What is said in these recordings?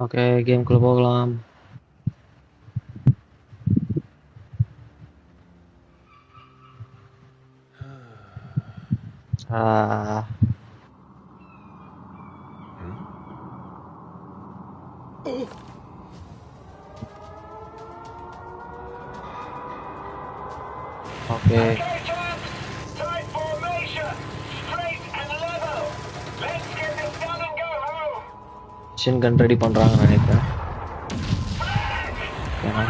Okay கேம்குள்ள போகலாம் ஆ machine gun ready பண்றாங்கன்னு நினைக்கிறேன் ஏன்னா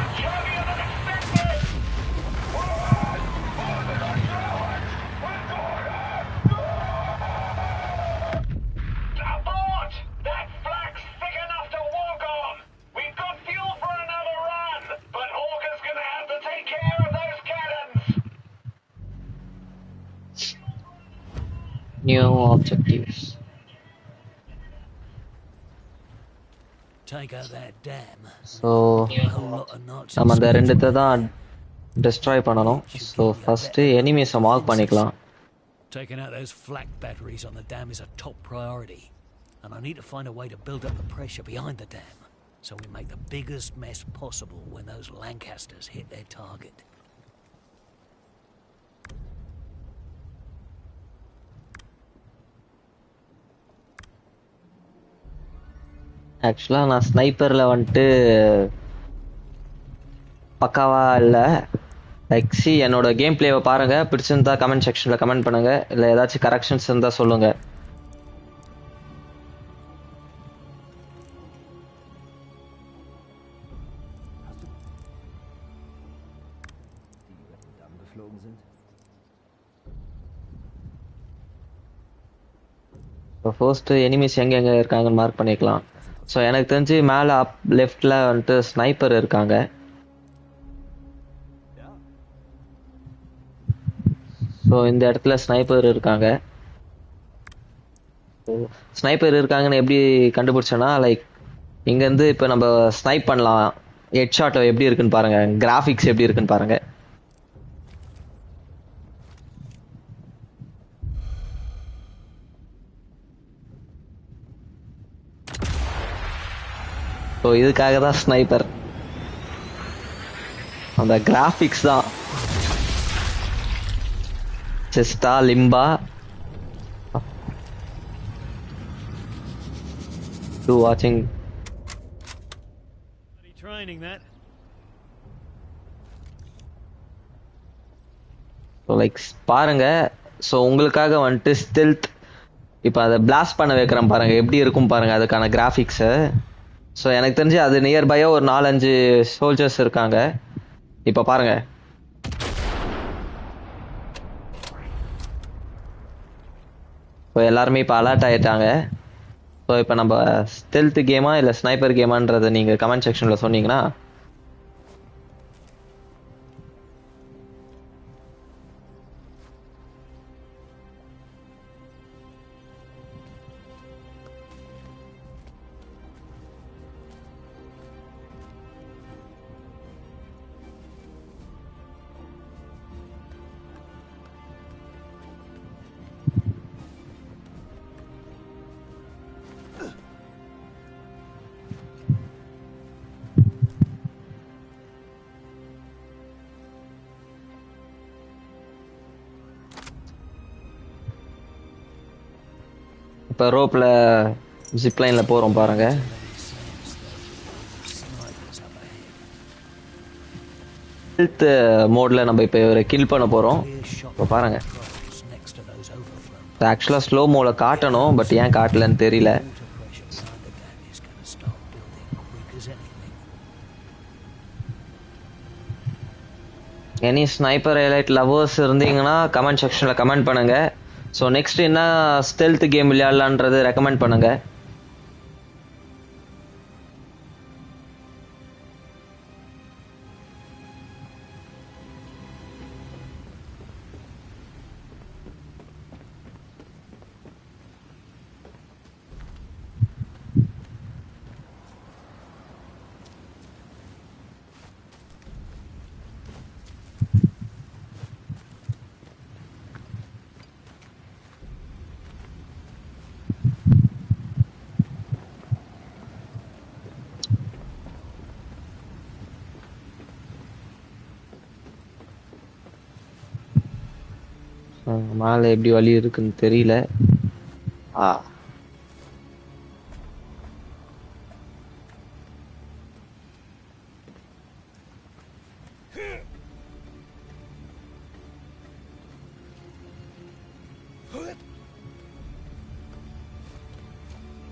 Heavier than So A whole lot of Nazis. நம்ம அந்த ரெண்டுத்தை தான் டிஸ்ட்ராய் பண்ணணும் ஸோ ஃபஸ்ட்டு எனிமீஸை மார்க் பண்ணிக்கலாம் Taking out those flak batteries on the dam is a top priority. And I need to find a way to build up the pressure behind the dam so we make the biggest mess possible when those Lancasters hit their target. ஆக்சுவலாக நான் ஸ்னைப்பரில் வந்துட்டு பக்காவாக இல்லை. Like C என்னோட game பிளேவை பாருங்கள் பிடிச்சிருந்தா comment செக்ஷனில் கமெண்ட் பண்ணுங்கள் இல்லை ஏதாச்சும் கரெக்ஷன்ஸ் இருந்தால் சொல்லுங்கள் இப்போ ஃபர்ஸ்ட் எனிமீஸ் எங்கே எங்கே இருக்காங்கன்னு மார்க் பண்ணிக்கலாம். ஸோ எனக்கு தெரிஞ்சு மேலே அப் லெஃப்டில் வந்துட்டு ஸ்னைப்பர் இருக்காங்க. ஸோ இந்த இடத்துல ஸ்னைப்பர் இருக்காங்க. ஸ்னைப்பர் இருக்காங்கன்னு எப்படி கண்டுபிடிச்சோன்னா லைக் இங்கேருந்து இப்போ நம்ம ஸ்னைப் பண்ணலாம். ஹெட் ஷாட் எப்படி இருக்குன்னு பாருங்கள் கிராஃபிக்ஸ் எப்படி இருக்குன்னு பாருங்கள் ஸோ இதுக்காக தான் ஸ்னைப்பர் அந்த கிராஃபிக்ஸ் தான். செஸ்டா லிம்பா. டு வாட்சிங் training that. ஸோ லைக் பாருங்க. ஸோ உங்களுக்காக வந்துட்டு ஸ்டெல்த் இப்போ அதை பிளாஸ்ட் பண்ண வைக்கிறேன் பாருங்க. எப்படி இருக்கும் பாருங்க அதுக்கான கிராஃபிக்ஸு ஸோ எனக்கு தெரிஞ்சு அது நியர்பையாக ஒரு நாலஞ்சு சோல்ஜர்ஸ் இருக்காங்க. இப்போ பாருங்க. ஸோ எல்லாருமே இப்போ அலர்ட் ஆயிட்டாங்க. ஸோ இப்போ நம்ம ஸ்டெல்த் கேமா இல்லை ஸ்னைப்பர் கேமான்றதை நீங்கள் கமெண்ட் செக்ஷனில் சொன்னீங்கன்னா இப்போ ரோப்பில் ஜிப்லைனில் போகிறோம் பாருங்க. ஹெல்த் மோடில் நம்ம இப்போ இவரை கில் பண்ண போகிறோம் இப்போ பாருங்க. ஆக்சுவலாக ஸ்லோ மோவில் காட்டணும் பட் ஏன் காட்டலன்னு தெரியல. எனி ஸ்னைப்பர் ஹைலைட் லவர்ஸ் இருந்தீங்கன்னா கமெண்ட் செக்ஷனில் கமெண்ட் பண்ணுங்கள் ஸோ நெக்ஸ்ட் என்ன ஸ்டெல்த் கேம் விளையாடலான்றது ரெக்கமெண்ட் பண்ணுங்கள் மேல எப்படி வழி இருக்குன்னு தெரியல. ஆ.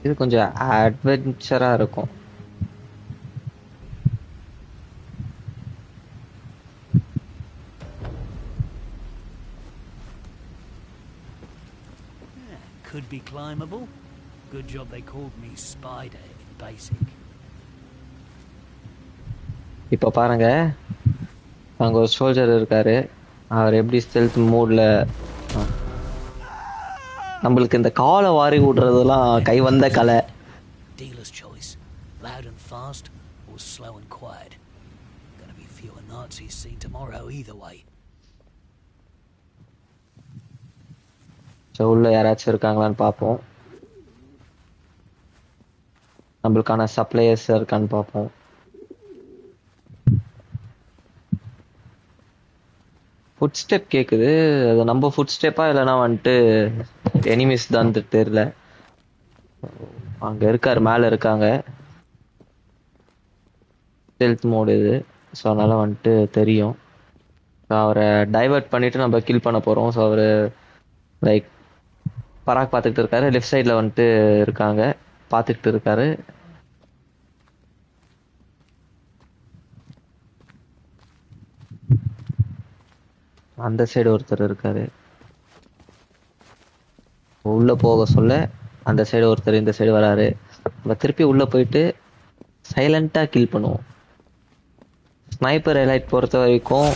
இது கொஞ்சம் அட்வென்ச்சரா இருக்கும் Could be climbable. Good job they called me Spider in basic. இப்போ பாருங்க அங்க ஒரு சோல்ஜர் இருக்காரு அவர் எப்படி ஸ்டெல்த் மூட்ல நம்மளுக்கு இந்த காலை வாரி விடுறதெல்லாம் கை வந்த கலை Dealer's choice. Loud and fast or slow and quiet. Gonna be fewer Nazis seen tomorrow either way. So உள்ள யாராச்சும் இருக்காங்களான்னு பார்ப்போம். நம்மளுக்கான சப்ளையர்ஸ் இருக்கான்னு பார்ப்போம். ஃபுட் ஸ்டெப் கேட்குது அது நம்ம ஃபுட் ஸ்டெப்பா இல்லைனா வந்துட்டு எனிமிஸ் தான் தெரியல. அங்க இருக்காரு மேல இருக்காங்க. ஹெல்த் மோடு இது. ஸோ அதனால வந்துட்டு தெரியும். ஸோ அவரை டைவர்ட் பண்ணிட்டு நம்ம கில் பண்ண போறோம். ஸோ அவரு லைக் பராக் பார்த்துக்கிட்டு இருக்காரு. லெஃப்ட் சைடில் வந்துட்டு இருக்காங்க. பார்த்துக்கிட்டு இருக்காரு. அந்த சைடு ஒருத்தர் இருக்காரு. உள்ள போக சொல்ல அந்த சைடு ஒருத்தர் இந்த சைடு வராரு. நம்ம திருப்பி உள்ள போயிட்டு சைலண்டா கில் பண்ணுவோம். ஸ்னைப்பர் எலைட் பொறுத்த வரைக்கும்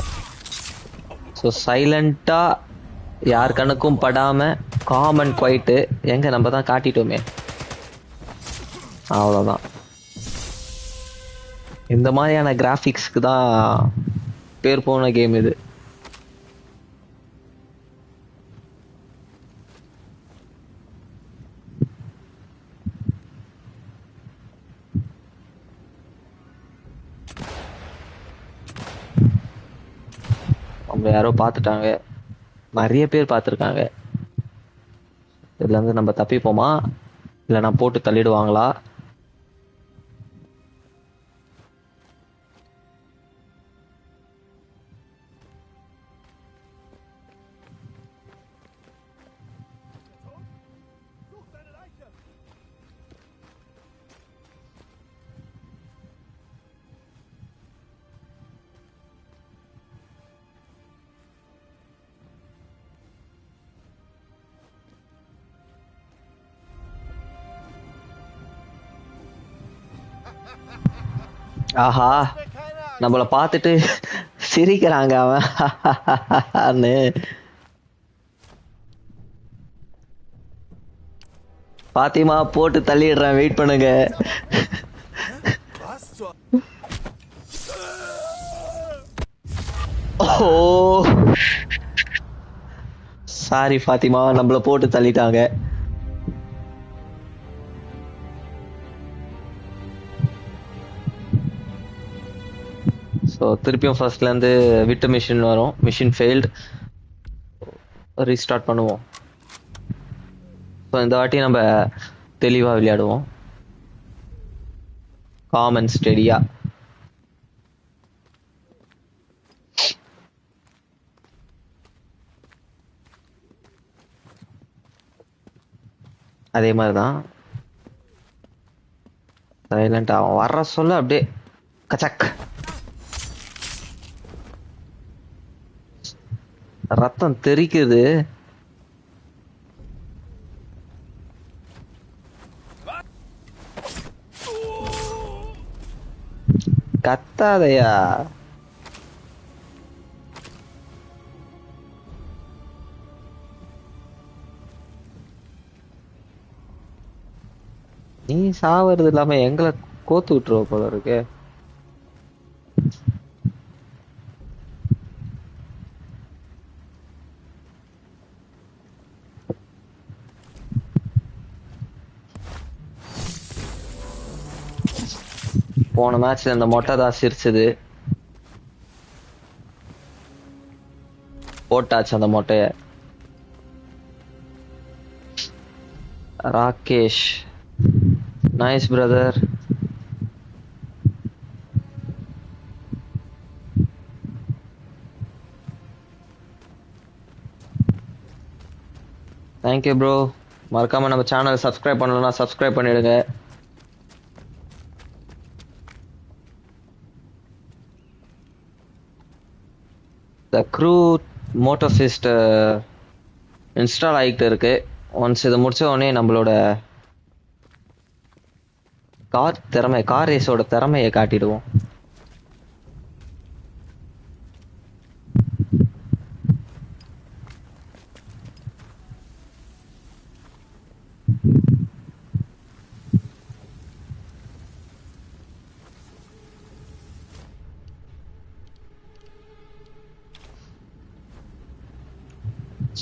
ஸோ சைலண்டா யார் கணக்கும் படாம காமன் குவைட்டு எங்க நம்ம தான் காட்டிட்டோமே. அவ்வளோதான் இந்த மாதிரியான கிராஃபிக்ஸ்க்கு தான் பேர் போன கேம் இது. நம்ம யாரோ பார்த்துட்டாங்க. நிறைய பேர் பார்த்துருக்காங்க. இதுல இருந்து நம்ம தப்பிப்போமா? இல்லைன்னா போட்டு தள்ளிடுவாங்களா? ஆஹா நம்மள பார்த்துட்டு சிரிக்கிறாங்க அவன். பாத்திமா போட்டு தள்ளிடுறேன். வெயிட் பண்ணுங்க. ஓ சாரி ஃபாத்திமா நம்மள போட்டு தள்ளிட்டாங்க. ஸோ திருப்பியும் ஃபர்ஸ்ட்லேருந்து விட்டு மிஷின் வரும். மிஷின் ஃபெயில்டு ரீஸ்டார்ட் பண்ணுவோம். ஸோ இந்த வாட்டி நம்ம தெளிவாக விளையாடுவோம். காமன் ஸ்டெடியா அதே மாதிரி தான் சைலண்ட் அவன் வர்ற சொல்ல அப்படியே கச்சக். ரத்தம் தெறிக்குது கத்தாதையா. நீ சாவறது இல்லாம எங்களை கோத்து விட்டுருவ போல இருக்கு. போன மேட்ச் அந்த மொட்டை தான் சிரிச்சது. போட்டாச்சு அந்த மொட்டைய. Rakesh. Nice brother thank you bro மறக்காமல் நம்ம சேனல் சப்ஸ்கிரைப் பண்ணலன்னா சப்ஸ்கிரைப் பண்ணிடுங்க. த க்ரூ மோட்டோஃபிஸ்ட் இன்ஸ்டால் ஆகிட்டு இருக்கு. ஒன்ஸ் இதை முடிச்ச உடனே நம்மளோட கார் திறமை கார் ரேஸோட திறமையை காட்டிடுவோம்.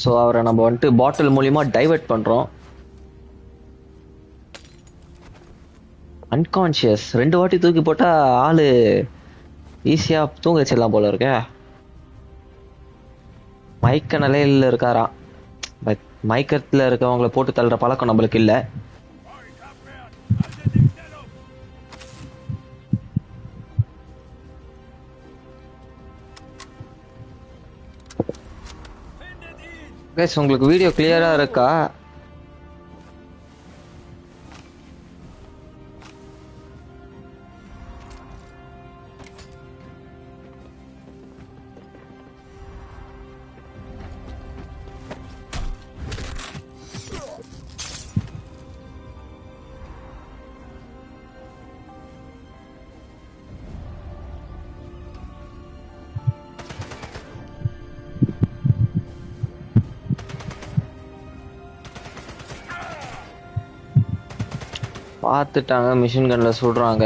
ஸோ அவரை நம்ம வந்துட்டு பாட்டில் மூலியமா டைவர்ட் பண்றோம். அன்கான்ஷியஸ் ரெண்டு வாட்டி தூக்கி போட்டா ஆளு ஈஸியா தூங்க வச்சிடலாம் போல இருக்கே. மயக்க நிலையில இருக்காராம். பட் மயக்கத்துல இருக்கவங்களை போட்டு தள்ளுற பழக்கம் நம்மளுக்கு இல்ல. Guys, உங்களுக்கு வீடியோ கிளியரா இருக்கா? பார்த்துட்டாங்க மிஷின் கன்ல சுடுறாங்க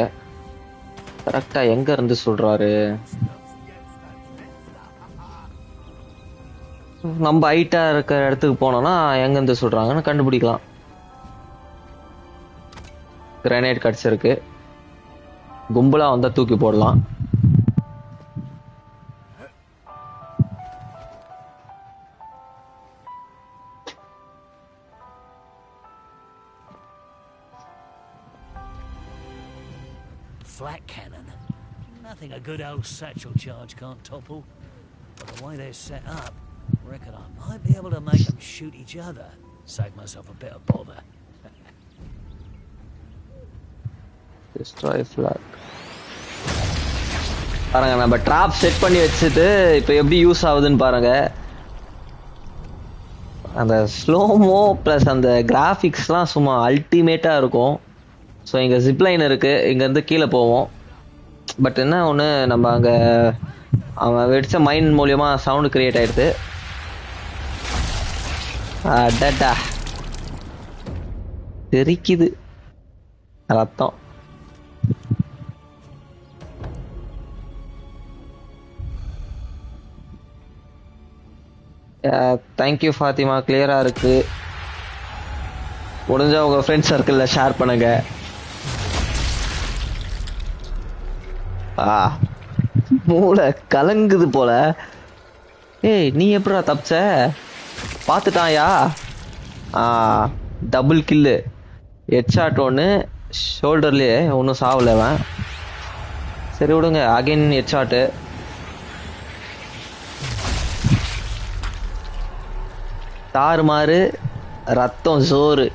கரெக்டா எங்க இருந்து சுடுறாரு நம்ம ஹைட்டா இருக்கிற இடத்துக்கு போனோம்னா எங்க இருந்து சுடுறாங்கன்னு கண்டுபிடிக்கலாம். கிரனைட் கடிச்சிருக்கு. கும்பலா வந்தா தூக்கி போடலாம். Good old satchel charge can't topple. But the way they're set up, reckon I might be able to make them shoot each other. Save myself a bit of bother. destroy flag பாருங்க நம்ம drop set பண்ணி வச்சுட்டு இப்போ எப்படி use ஆகுதுன்னு பாருங்க அந்த slo-mo plus அந்த கிராஃபிக்ஸ்லாம் சும்மா அல்டிமேட்டாக இருக்கும் ஸோ இங்கே ஜிப்லைன் இருக்குது இங்கேருந்து கீழே போவோம் பட் என்ன ஒன்று நம்ம அங்கே அவன் வெடிச்ச மைண்ட் மூலியமா சவுண்டு கிரியேட் ஆயிடுது. அடடா. தெரிக்குது ரத்தம். Thank you Fathima. கிளியராக இருக்குது முடிஞ்சால் உங்கள் ஃப்ரெண்ட் சர்க்கிளில் ஷேர் பண்ணுங்கள் ஆ மூளை கலங்குது போல. ஏய் நீ எப்படா தப்பிச்ச? பார்த்துட்டாயா? ஆ டபுள் கில்லு ஹெட்ஷாட் ஒன்று ஷோல்டர்லேயே ஒன்றும் சாவலவன் சரி விடுங்க அகைன் ஹெட்ஷாட்டு தாறுமாறு ரத்தம் சோறு.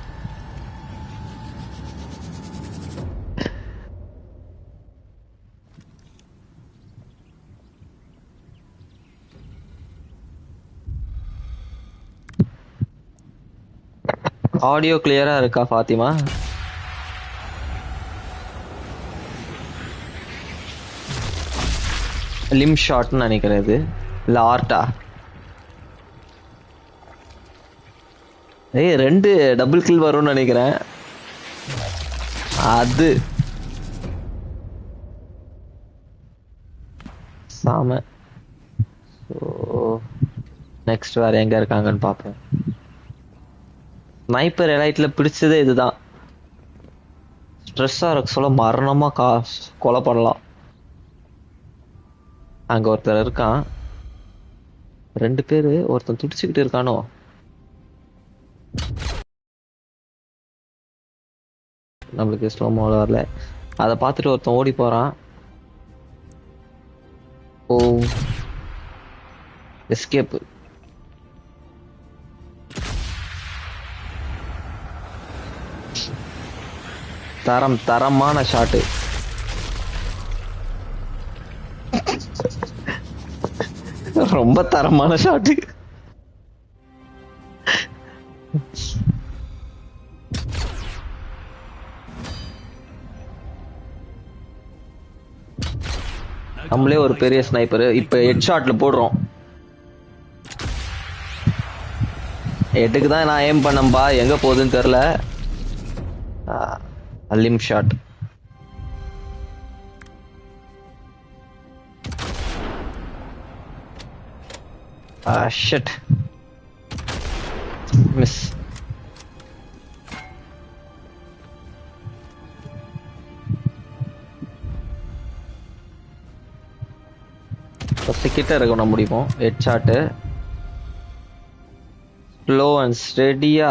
ஆடியோ கிளியரா இருக்கா ஃபாத்திமா? லிம் ஷாட்னு நினைக்கிறேன் இது. இல்ல ஆர்ட்டா ஏய் ரெண்டு டபுள் கில் வரும்னு நினைக்கிறேன். அது. சாம. ஸோ நெக்ஸ்ட் வேறு எங்கே இருக்காங்கன்னு பார்ப்போம். ஸ்னைப்பர் எலைட்ல பிடிச்சதே இதுதான். ஸ்ட்ரெஸ்ஸாக இருக்க சொல்ல மரணமா கா கொலை பண்ணலாம். அங்க ஒருத்தர் இருக்கான். ரெண்டு பேர் ஒருத்தன் துடிச்சுக்கிட்டு இருக்கானோ? நம்மளுக்கு ஸ்லோமோவில் வரல. அதை பார்த்துட்டு ஒருத்தன் ஓடி போகிறான் ஓ. எஸ்கேப்பு தரம் தரமான ஷாட்டு ரொம்ப தரமான ஷாட்டு நம்மளே ஒரு பெரிய ஸ்னைப்பர் இப்ப ஹெட் ஷாட்ல போடுறோம். ஹெட்டுக்கு தான் நான் ஏம் பண்ணம்பா எங்க போகுதுன்னு தெரியல limb shot shut miss first கிட்ட இருக்கணும் முடிப்போம் ஹெட் ஷாட்டு ஸ்லோ அண்ட் ஸ்டெடியா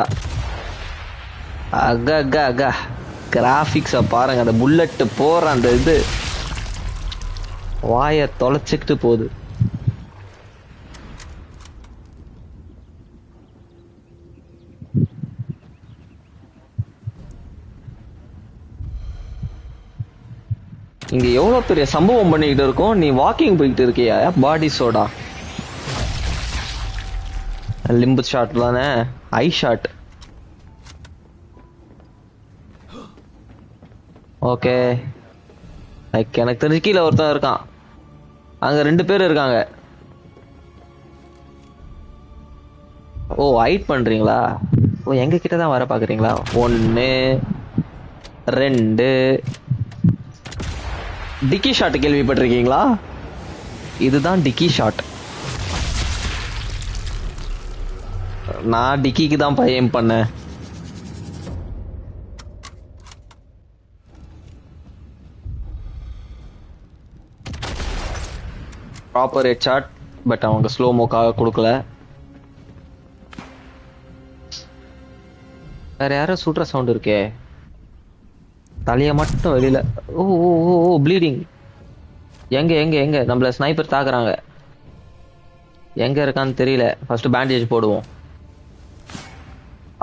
அக அக அக கிராஃபிக்ஸை பாருங்க அந்த புல்லட்டு போற அந்த இது வாயை தொலைச்சிக்கிட்டு போகுது. இங்க எவ்வளவு பெரிய சம்பவம் பண்ணிக்கிட்டு இருக்கோம்? நீ வாக்கிங் போய்கிட்டு இருக்கியா? பாடி சோடா லிம்பு ஷாட் தானே? ஐ ஷாட் ஓகே லைக் எனக்கு தெரிஞ்சு கீழே ஒருத்தன் இருக்கான். அங்கே ரெண்டு பேர் இருக்காங்க. ஓ ஹைட் பண்ணுறீங்களா ஓ எங்கள் கிட்ட தான் வர பார்க்குறீங்களா ஒன்று ரெண்டு. டிக்கி ஷாட் கேள்விப்பட்டிருக்கீங்களா? இதுதான் டிக்கி ஷாட் நான் டிக்கிக்கு தான் பையன் பண்ணேன். ப்ராப்பர் ஹெட் ஷாட் பட் அவங்க ஸ்லோ மோக்காக கொடுக்கல. வேற யாரும் சுடுற சவுண்ட் இருக்கே. தலைய மட்டும் வெளியில ஓ ஓ ஓ ஓ ப்ளீடிங் எங்க எங்க எங்க? நம்மள ஸ்னைப்பர் தாக்குறாங்க. எங்க இருக்கான்னு தெரியல. ஃபர்ஸ்ட் பேண்டேஜ் போடுவோம்.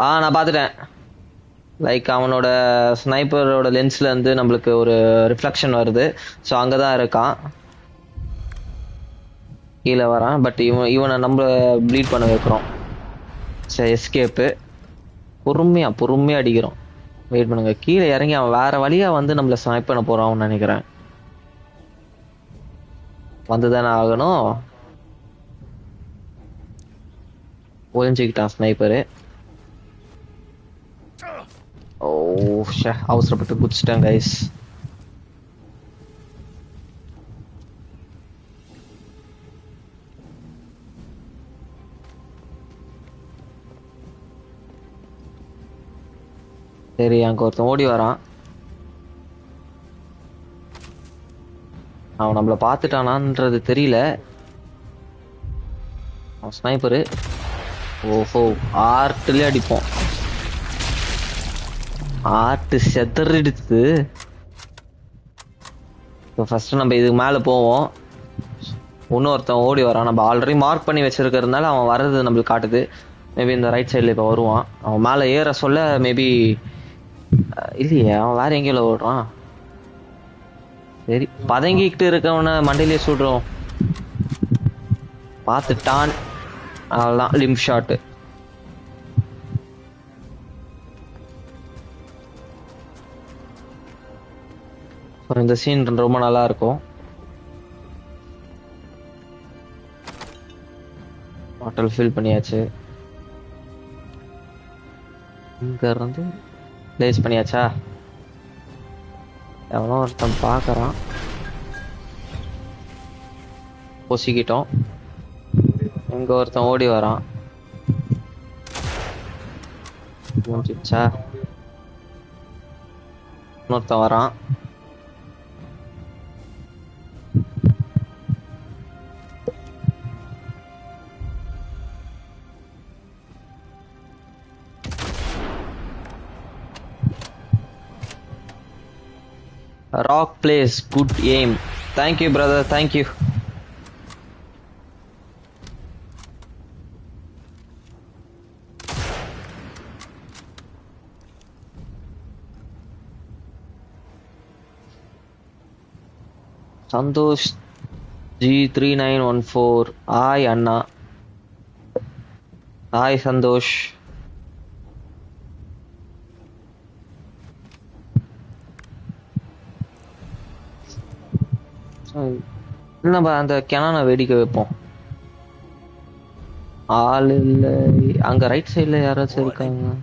ஆ நான் பார்த்துட்டேன். லைக் அவனோட ஸ்னைப்பரோட லென்ஸ்ல இருந்து நம்மளுக்கு ஒரு ரிஃப்ளெக்ஷன் வருது. ஸோ அங்கே தான் இருக்கான். கீழே வரான். பட் இவன் இவனை நம்ம ப்ளீட் பண்ண வைக்கிறோம். சரி எஸ்கேப்பு பொறுமையா பொறுமையா அடிக்கிறோம். வெயிட் பண்ணுங்க. கீழே இறங்கி அவன் வேற வழியா வந்து நம்மளை ஸ்னைப் பண்ண போறான் நினைக்கிறேன். வந்துதானே ஆகணும். ஒழிஞ்சுக்கிட்டான் ஸ்னைப்பரு ஓ ஷே அவசரப்பட்டு குச்சிட்டேன் கைஸ் சரி அங்க ஒருத்தன் ஓடி வரான். அவன் நம்மள பார்த்துட்டானான்றது தெரியல. அவன் ஸ்னைப்பரு ஓஹோ ஆர்ட்லயே அடிப்போம் ஆர்ட் செதறிடுத்து இப்போ ஃபர்ஸ்ட் நம்ம இதுக்கு மேலே போவோம். இன்னொருத்தன் ஓடி வரான். நம்ம ஆல்ரெடி மார்க் பண்ணி வச்சிருக்கிறதுனால அவன் வர்றது நம்மளுக்கு காட்டுது. மேபி இந்த ரைட் சைடில் இப்போ வருவான். அவன் மேலே ஏற சொல்ல மேபி இல்லையே அவன் வேற எங்கேயில ஓடுறான் சரி பதங்கிக்கிட்டு இருக்கவன மண்டையிலே சுடுறோம். பார்த்துட்டான். அவ்வளோதான் லிம் ஷாட்டு இந்த சீன் ரொம்ப நல்லா இருக்கும். பாட்டில் ஃபில் பண்ணியாச்சு. இங்க இருந்து ப்ளேஸ் பண்ணியாச்சா? எவனோ ஒருத்தன் பார்க்குறான் பொசிக்கிட்டோம். எங்கே ஒருத்தன் ஓடி வரான். முடிஞ்சிச்சா இன்னொருத்தன் வரான். Rock plays good aim. Thank you, brother. Thank you. Santosh G3914. Hi, Anna. Hi, Santosh. நம்ம அந்த கிணனை வெடிக்க வைப்போம். ஆள் இல்லை. அங்க ரைட் சைடுல யாராச்சும் இருக்காங்க.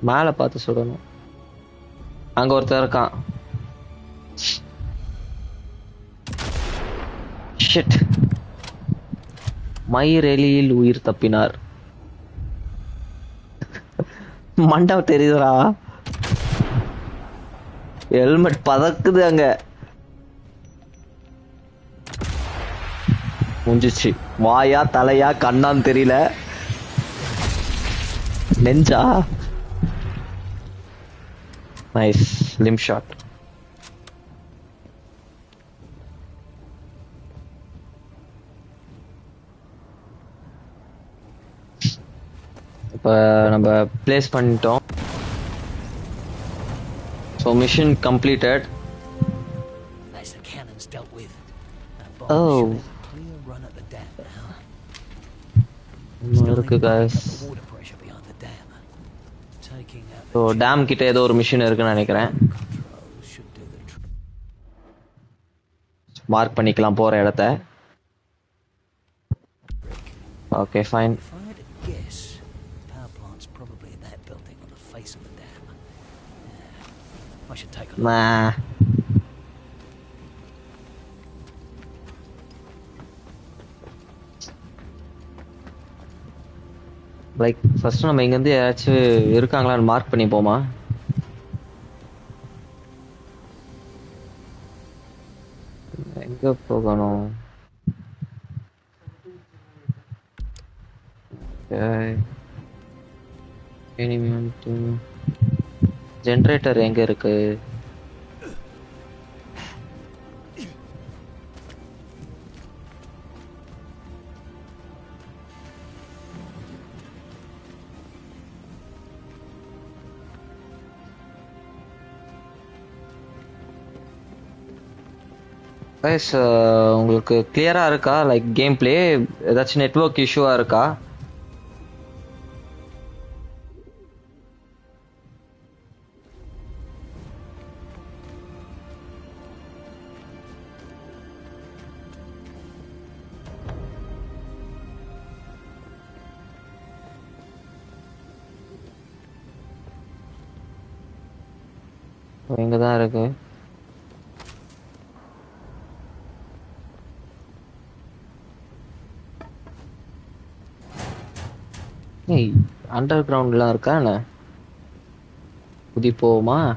மேல பார்த்து சுடணும் அங்க ஒருத்தன் இருக்கான். ஷிட் மயிர் எலியில் உயிர் தப்பினார். மண்டபம் தெரியுதுடா. ஹெல்மெட் பதக்குது அங்க. முடிஞ்சிச்சு வாயா தலையா கண்ணான்னு தெரியல. நெஞ்சா? நைஸ் லிம் ஷாட் இப்போ நம்ம ப்ளேஸ் பண்ணிட்டோம். So mission completed That's the cannons dealt with. That Oh. bomb should have a clear run at the dam now. இன்னும் Still இருக்கு need to guys pick up the water pressure behind the dam. Taking out so the dam கிட்ட ஏதோ ஒரு machine இருக்குன்னு நினைக்கிறேன் controls should do the trick. Mark பண்ணிக்கலாம் போற இடத்த okay fine Mà like first நம்ம இங்கேருந்து யாராச்சும் இருக்காங்களான்னு மார்க் பண்ணி போமா எங்க போகணும்? ஜென்ரேட்டர் எங்க இருக்கு? கைஸ் uh, உங்களுக்கு கிளியரா இருக்கா? லைக் கேம் பிளே ஏதாச்சும் நெட்வொர்க் இஷ்யூவா இருக்கா? இங்கதான் இருக்கு. ஏய் அண்டர் கிரவுண்ட்லாம் இருக்கா என்ன? குதி போவோமா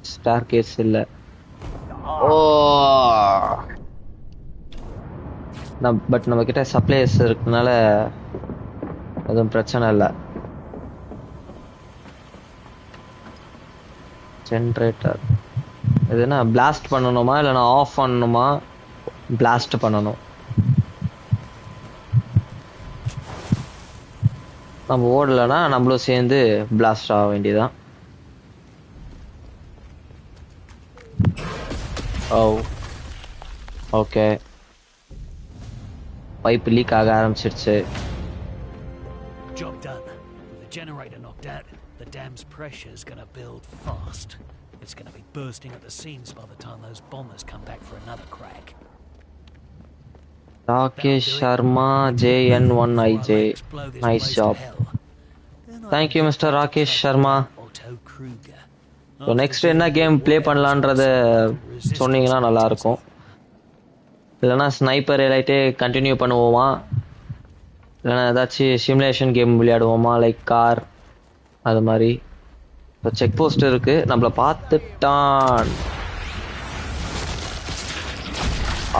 ஸ்டார் கேஸ் இல்ல. ஓ! பட் நம்ம கிட்ட சப்ளைஸ் இருக்கனால எதுவும் பிரச்சனை இல்லை. ஜென்ரேட்டர் இதுனா பிளாஸ்ட் பண்ணணுமா? இல்லைன்னா ஆஃப் பண்ணணுமா? பிளாஸ்ட் பண்ணணும். நம்ம ஓடலைன்னா நம்மளும் சேர்ந்து பிளாஸ்ட் ஆக வேண்டியதான் ஓ ஓகே பைப் லீக் ஆக ஆரம்பிச்சிருச்சு Job done. With the generator knocked out, the dam's pressure is going to build fast. It's going to be bursting at the seams by the time those bombers come back for another crack. Rakesh Sharma J N one I J nice job thank you mister Rakesh Sharma so next என்ன game play பண்ணலான்றத சொன்னீங்கன்னா நல்லா இருக்கும் இல்லைன்னா sniper எலைட்டே continue பண்ணுவோமா? இல்லைன்னா ஏதாச்சும் சிமுலேஷன் கேம் விளையாடுவோமா? லைக் கார் அது மாதிரி. இப்போ செக் போஸ்ட் இருக்கு. நம்மள பார்த்துட்டான்.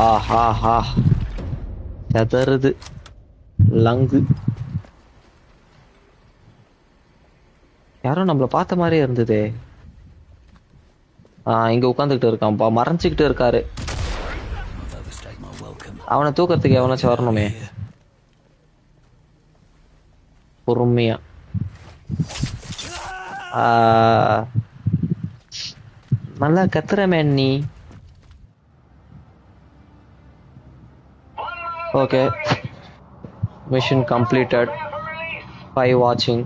ஆஹா ஹா செதறுது லங்கு. யாரோ நம்மள பார்த்த மாதிரியே இருந்ததே. ஆஹ் இங்க உட்காந்துக்கிட்டு இருக்கான் பா மறைஞ்சுக்கிட்டு இருக்காரு. அவனை தூக்கிறதுக்கு எவனாச்சும் வரணுமே. பொறுமையா. நல்லா கத்துறமே நீ. ஓகே have கம்ப்ளீட்டட் Roger வாட்சிங்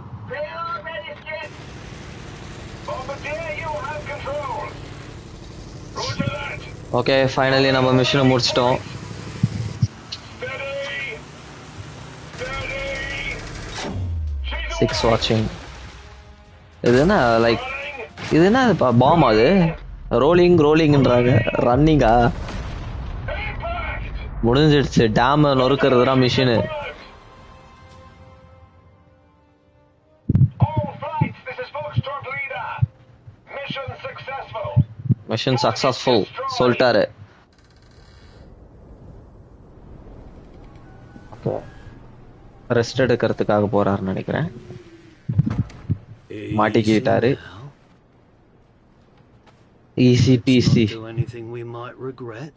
ஓகே ஃபைனலி நம்ம மிஷினை முடிச்சிட்டோம். சிக்ஸ் வாட்சிங் இது என்ன லைக் இது என்ன பாம் அது? ரோலிங் ரோலிங்ன்றாங்க ரன்னிங்கா முடிஞ்சிடுச்சு. டேம் நொறுக்கிறது தான் மிஷினு. மிஷன் சக்சஸ்ஃபுல் சொல்லிட்டாரு. ஓகே ரெஸ்ட் எடுக்கிறதுக்காக போறாருன்னு நினைக்கிறேன். மாட்டிக்கிட்டாரு. பிசி Do anything we might regret?